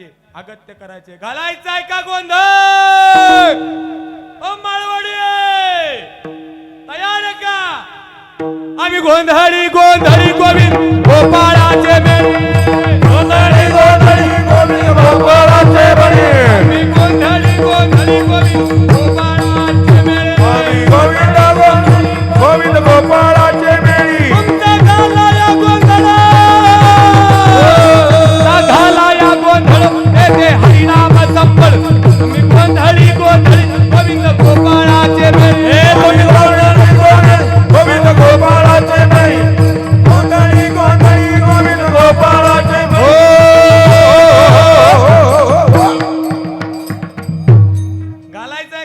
करायचे अगत्य करायचे. घालायचाय का गोंधळ? ओ माळवडी! तयार का? आम्ही गोंधळी गोंधळी गोविंद गोपाळाचे मेळे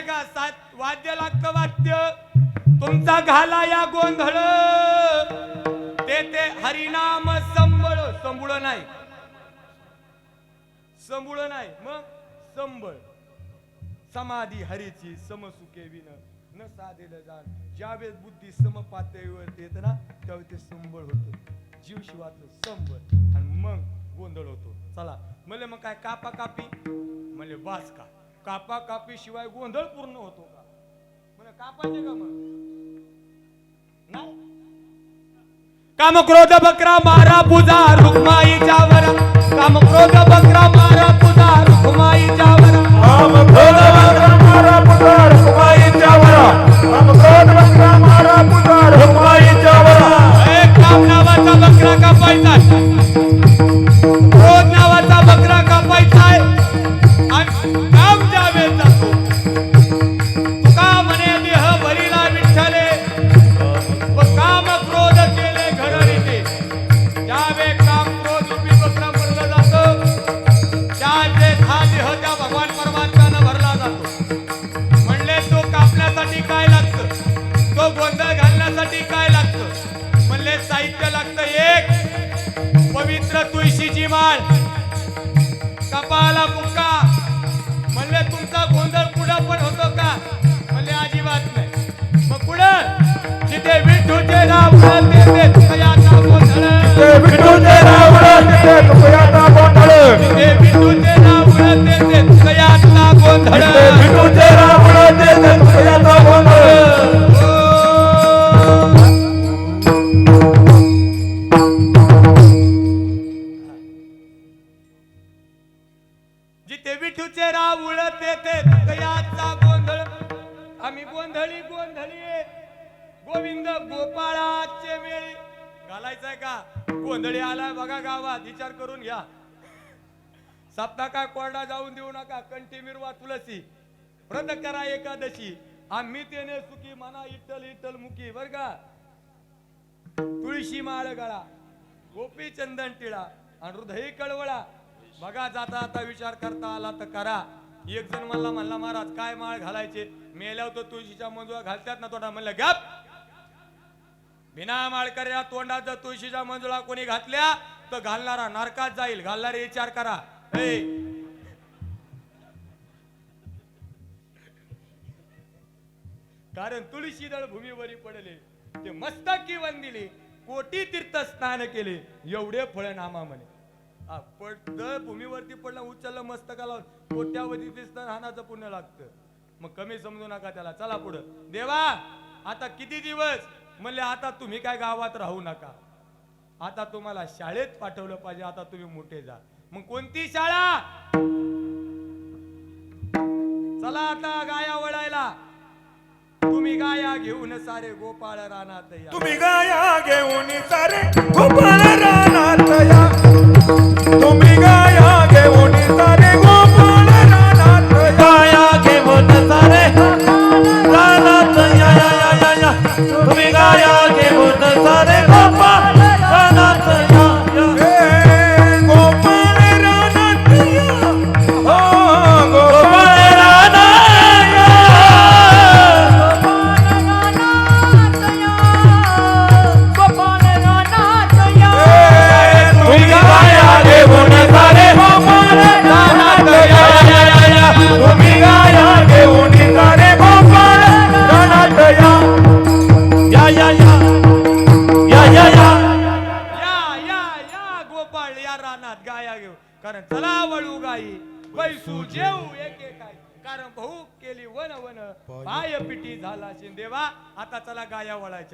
घालायचंय का सात? वाद्य लागतं वाद्य. तुमचा घाला या गोंधळ. ते ते हरिनाम संबळ. संबुळ नाही. संबुळ नाही. मग? संबळ. समाधी हरीची समसुके विन न साधेलं जाण. ज्यावेळेस बुद्धी समपातळीवर येत ना त्यावेळेस ते संबळ होतं. जीव शिवाचं संबळ. आणि मग गोंधळ होतो. चला. मले मग काय कापा कापी म्हणले बास का? कापा कापी शिवाय गोंधळ पूर्ण होतो का? म्हणे कापायचे का मग? नाही. काम क्रोध बकरा मारा पूजा रुक्माईच्या वर. काम क्रोध बकरा मारा तो ते विठूचे राव उळत तेथे तुकयाचा गोंधळ. आम्ही गोंधळी गोंधळी. गोविंद गोपाळाचे मेळी. घालायचंय का? गोंधळी आलाय बघा गावात विचार करून घ्या. सप्ता काय कोरडा जाऊन देऊ नका कंठी मिरवा तुलसी. व्रत करा एकादशी. आम्ही तेने सुखी मना इटल इटल मुखी बर का? तुळशी माळ गळा गोपी चंदन टिळा आणि हृदय कळवळा. बघा जाता आता विचार करता आला तर करा. एक जण म्हणला म्हणला महाराज काय माळ घालायचे? मेल्यावर तर तुळशीच्या मंजुळा घालतात ना तोंडा म्हणलं गप. बिना माळकऱ्या तोंडात जर तुळशीच्या मंजुळा कोणी घातल्या तर घालणारा नारकात जाईल. घालणारे विचार करा. कारण तुळशी दळ भूमीवरी पडले. ते मस्तकी वंदिले. कोटी तीर्थ स्नान केले. एवढे फळ नामा म्हणे पड दळ भूमीवरती पडलं उचललं मस्तकाला कोट्यावधी दिसतं हानाचं पुण्य लागतं. मग कमी समजू नका त्याला चला पुढं. देवा आता किती दिवस? म्हणले आता तुम्ही काय गावात राहू नका. आता तुम्हाला शाळेत पाठवलं पाहिजे आता तुम्ही मोठे जा. मग कोणती शाळा? चला आता गाया वळायला. तुम्ही गाया घेऊन सारे गोपाळ रानात तुम्ही गाया घेऊन सारे कारण चला वळू गाई बैसू जेऊ एक एकाई कारण भाऊ केली वन वन पाय पिटी झाला शिंदेवा. आता चला गाया वळायच्या.